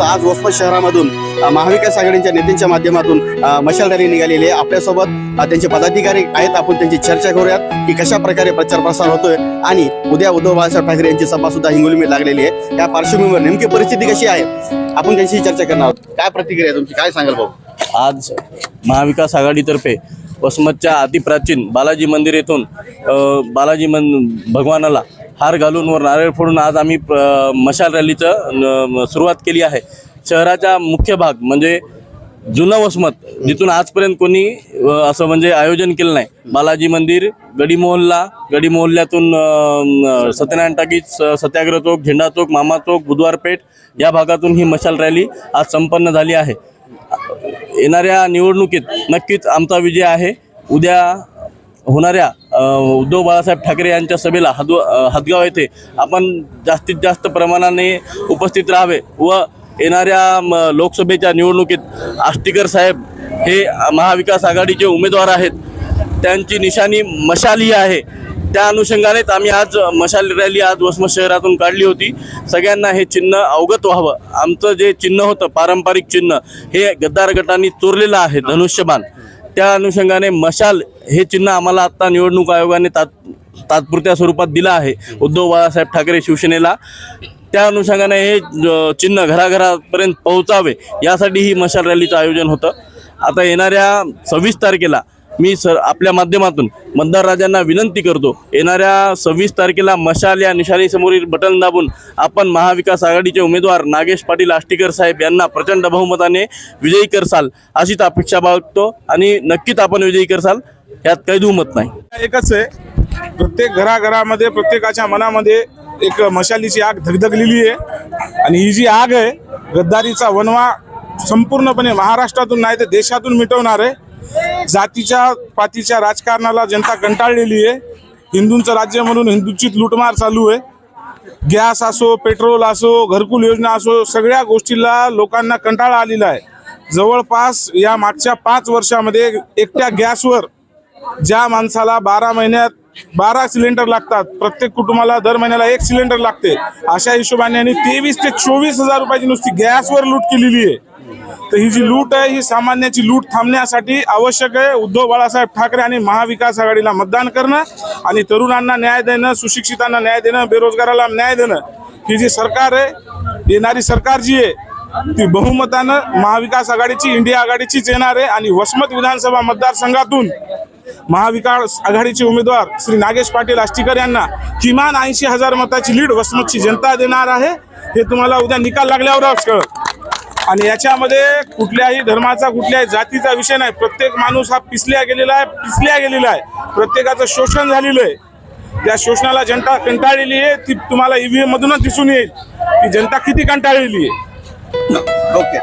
उदाहरणार्थ आज वसमत शहरामधून महाविकास आघाडीच्या नेत्यांच्या माध्यमातून मशालदारी मशाल रॅली निघालेली आहे. आपल्यासोबत त्यांचे पदाधिकारी आहेत. आपण त्यांची चर्चा करूयात की कशा प्रकारे प्रचार प्रसार होतोय. आणि उद्या उद्धव बाळासाहेब ठाकरे यांची सभा सुद्धा हिंगोलीमध्ये लागलेली आहे. त्या पार्श्वभूमीवर नेमकी परिस्थिती कशी आहे? आपण त्यांची चर्चा करणार आहोत. काय प्रतिक्रिया तुमची? काय सांगाल भाऊ? आज महाविकास आघाडीतर्फे वसमतच्या अतिप्राचीन बालाजी मंदिर येथून बालाजी मन भगवानाला हार घालून वर नारळ फोडून आज आम्ही मशाल रॅलीचं न- सुरुवात केली आहे. शहराचा मुख्य भाग म्हणजे जुनं वसमत जिथून आजपर्यंत कोणी असं म्हणजे आयोजन केलं नाही. बालाजी मंदिर गडी मोहल्ला गडी मोहल्ल्यातून सत्यनारायण टाकीज स- सत्याग्रह चौक झेंडा चौक मामा चौक बुधवारपेठ या भागातून ही मशाल रॅली आज संपन्न झाली आहे. येणाऱ्या निवडणुकीत नक्कीच आमचा विजय आहे. उद्या होणाऱ्या उद्धव बाळासाहेब ठाकरे यांच्या सभेला हदव हदगाव येथे आपण जास्तीत जास्त प्रमाणाने उपस्थित राहावे व येणाऱ्या म, लोकसभेच्या निवडणुकीत आष्टीकर साहेब हे महाविकास आघाडीचे उमेदवार आहेत. त्यांची निशाणी मशाल ही आहे. त्या अनुषंगानेच आम्ही आज मशाल रॅली आज वसमत शहरातून काढली होती. सगळ्यांना हे चिन्ह अवगत व्हावं. आमचं जे चिन्ह होतं पारंपरिक चिन्ह हे गद्दार गटांनी चोरलेलं आहे धनुष्यबाण. त्या अनुषंगाने मशाल हे चिन्ह आम्हाला आत्ता निवडणूक आयोगाने तात तात्पुरत्या स्वरूपात दिलं आहे. उद्धव बाळासाहेब ठाकरे शिवसेनेला. त्या अनुषंगाने हे चिन्ह घराघरापर्यंत पोहोचावे यासाठी ही मशाल रॅलीचं आयोजन होतं. आता येणाऱ्या सव्वीस तारखेला मी सर आपल्या माध्यमातून मतदार राजांना विनंती करतो येणाऱ्या सव्वीस तारखेला मशाल या निशाणीसमोरील बटन दाबून आपण महाविकास आघाडीचे उमेदवार नागेश पाटील आष्टीकर साहेब यांना प्रचंड बहुमताने विजयी करसाल अशीच अपेक्षा बाळगतो आणि नक्कीच आपण विजयी करसाल यात काही दुमत नाही. एकच आहे प्रत्येक घराघरामध्ये प्रत्येकाच्या मनामध्ये एक मशालीची आग धगधगलेली आहे. आणि ही जी आग आहे गद्दारीचा वनवा संपूर्णपणे महाराष्ट्रातून नाही तर देशातून मिटवणार आहे. जातीच्या पातीच्या राजकारणाला जनता कंटाळलेली आहे. हिंदूंचं राज्य म्हणून हिंदूंचीच लुटमार चालू आहे. गॅस असो पेट्रोल असो घरकुल योजना असो सगळ्या गोष्टीला लोकांना कंटाळा आलेला आहे. जवळपास या मागच्या पाच वर्षामध्ये एकट्या गॅसवर ज्या माणसाला बारा महिन्यात बारा सिलेंडर लागतात प्रत्येक कुटुंबाला दर महिन्याला एक सिलेंडर लागते. अशा हिशोबाने आणि तेवीस ते चोवीस हजार रुपयाची नुसती गॅसवर लूट केलेली आहे. तर ही जी लूट आहे ही सामान्याची लूट थांबण्यासाठी आवश्यक आहे. उद्धव बाळासाहेब ठाकरे आणि महाविकास आघाडीला मतदान करणं आणि तरुणांना न्याय देणं सुशिक्षितांना न्याय देणं बेरोजगाराला न्याय देणं. ही जी सरकार आहे येणारी सरकार जी आहे ती बहुमतानं महाविकास आघाडीची इंडिया आघाडीचीच येणार आहे आणि वसमत विधानसभा मतदारसंघातून महाविकास आघाडीचे उमेदवार श्री नागेश पाटील आष्टीकर यांना किमान ऐंशी हजार मताची लीड वसमतची जनता देणार आहे. हे तुम्हाला उद्या निकाल लागल्यावरच कळत आणि याच्यामध्ये कुठल्याही धर्माचा कुठल्याही जातीचा विषय नाही. प्रत्येक माणूस हा पिसल्या गेलेला आहे पिसल्या गेलेला आहे. प्रत्येकाचं शोषण झालेलं आहे. त्या शोषणाला जनता कंटाळलेली आहे ती तुम्हाला ईव्हीएम मधूनच दिसून येईल. की जनता किती कंटाळलेली आहे? ओके